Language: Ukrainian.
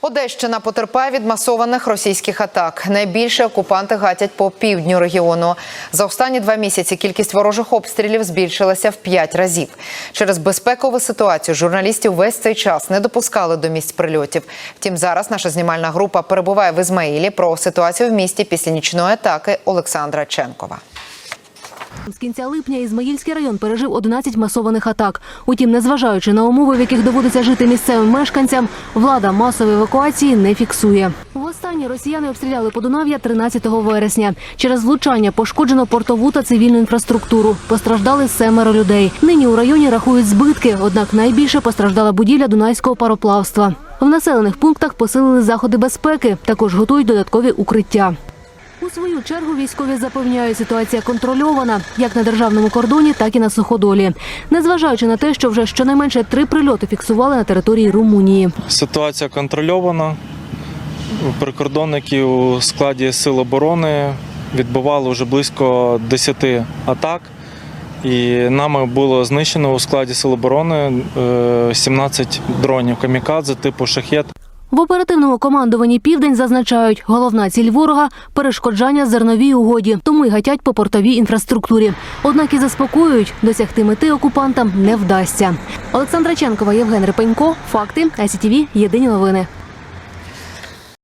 Одещина потерпає від масованих російських атак. Найбільше окупанти гатять по півдню регіону. За останні два місяці кількість ворожих обстрілів збільшилася в п'ять разів. Через безпекову ситуацію журналістів весь цей час не допускали до місць прильотів. Втім, зараз наша знімальна група перебуває в Ізмаїлі. Про ситуацію в місті після нічної атаки Олександра Ченкова. З кінця липня Ізмаїльський район пережив 11 масованих атак. Утім, незважаючи на умови, в яких доводиться жити місцевим мешканцям, влада масової евакуації не фіксує. Востаннє росіяни обстріляли Подунав'я 13 вересня. Через влучання пошкоджено портову та цивільну інфраструктуру. Постраждали семеро людей. Нині у районі рахують збитки, однак найбільше постраждала будівля Дунайського пароплавства. В населених пунктах посилили заходи безпеки. Також готують додаткові укриття. У свою чергу військові запевняють, ситуація контрольована як на державному кордоні, так і на суходолі. Незважаючи на те, що вже щонайменше три прильоти фіксували на території Румунії. Ситуація контрольована. Прикордонники у складі Сил оборони відбували вже близько 10 атак. І нами було знищено у складі Сил оборони е, 17 дронів камікадзе типу шахет. В оперативному командуванні Південь зазначають, головна ціль ворога перешкоджання зерновій угоді, тому й гатять по портовій інфраструктурі. Однак і заспокоюють, досягти мети окупантам не вдасться. Олександра Ченкова, Євген Репенько. Факти. АСІТІВІ. Єдині новини.